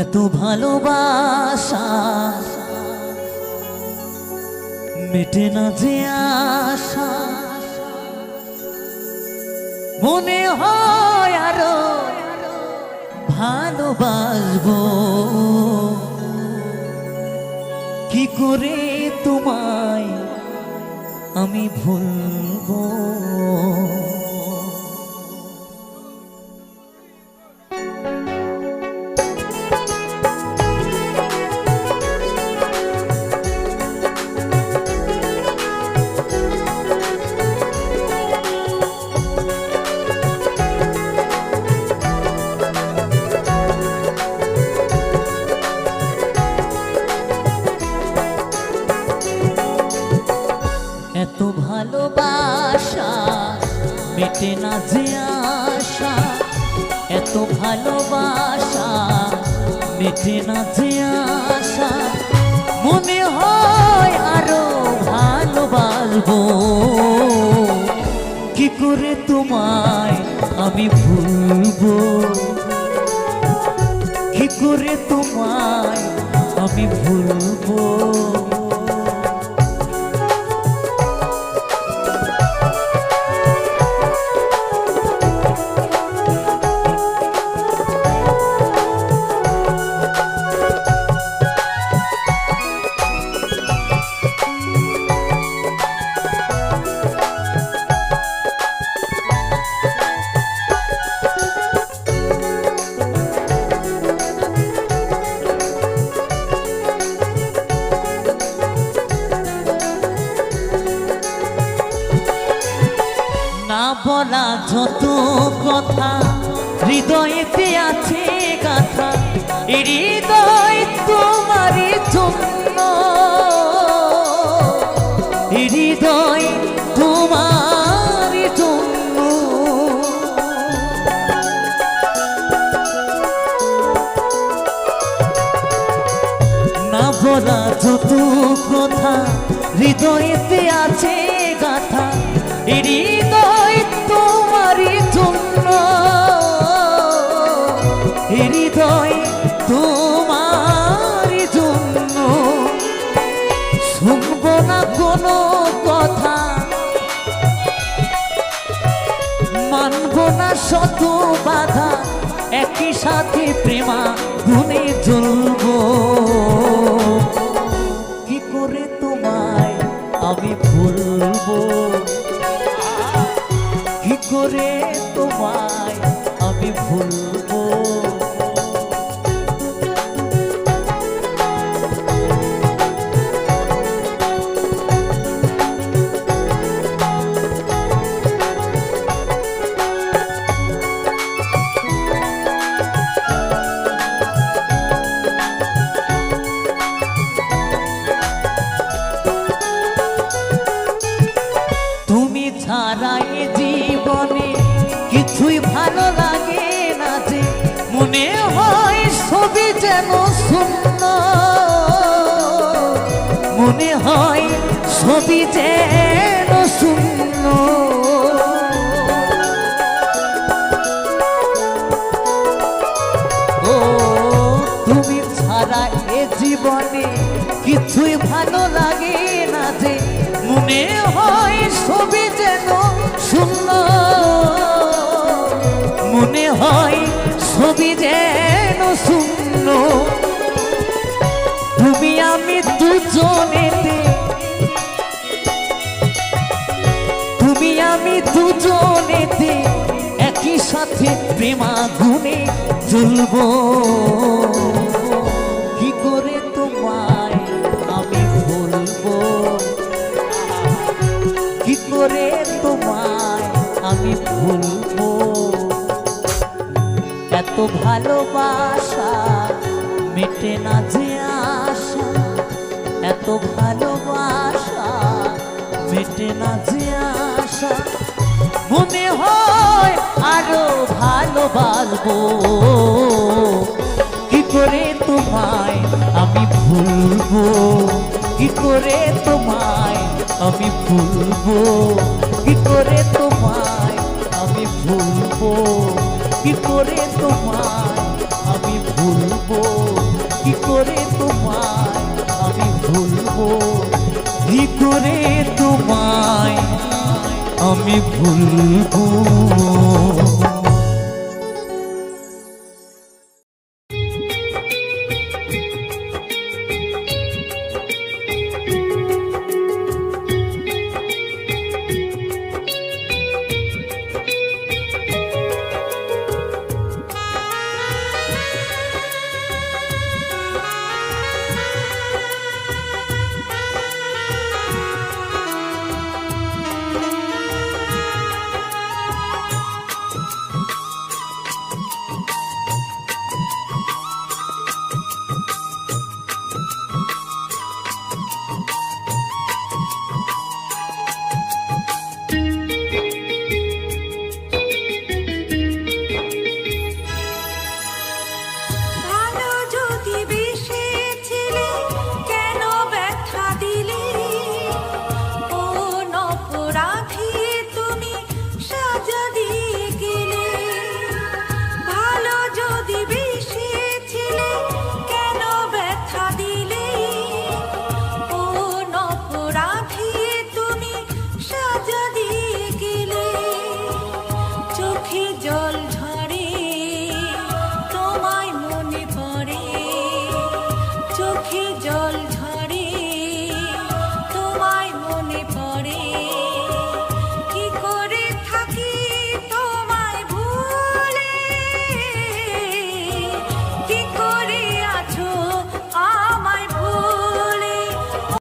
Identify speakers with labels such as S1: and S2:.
S1: এত ভালোবাসা মেটে না যে আশা। মনে হয় আরও ভালোবাসবো। কি করে তোমায় আমি ভুলবো? এত ভালোবাসা, মেটে না যে আশা। এত ভালোবাসা, মেটে না যে আশা। মনে হয় আরও ভালোবাসবো। কি করে তোমায় আমি ভুলবো? কি করে তোমায় আমি ভুলবো? যত কথা, হৃদয়েতে আছে এই হৃদয় তোমারই জন্য। হৃদয় তোমারই জন্য। না বলা যত কথা, হৃদয়েতে আছে এই হৃদয় কোনো কথা মানব না শত বাধা একই সাথে প্রেমা গুণের জ্বলবো কিছুই ভালো লাগে না যে মনে হয় ছবি যেন শূন্য। মনে হয় ছবি যেন শূন্য। ও, তুমি ছাড়া এ জীবনে কিছুই ভালো লাগে না যে মনে হয় ছবি যেন শূন্য। হয়, ছবি যেন শূন্য। তুমি আমি দুজনেতে। তুমি আমি দুজনেতে একই সাথে প্রেমা গুনে জ্বলবো ভালোবাসা, মেটে না যে আশা, এত ভালোবাসা, মেটে না যে আশা। মনে হয় আরও ভালোবাসবো কি করে তোমায় আমি ভুলবো? কি করে তোমায় আমি ভুলবো? কি করে তোমায় আমি ভুলবো? কি করে আমি ভুলবো।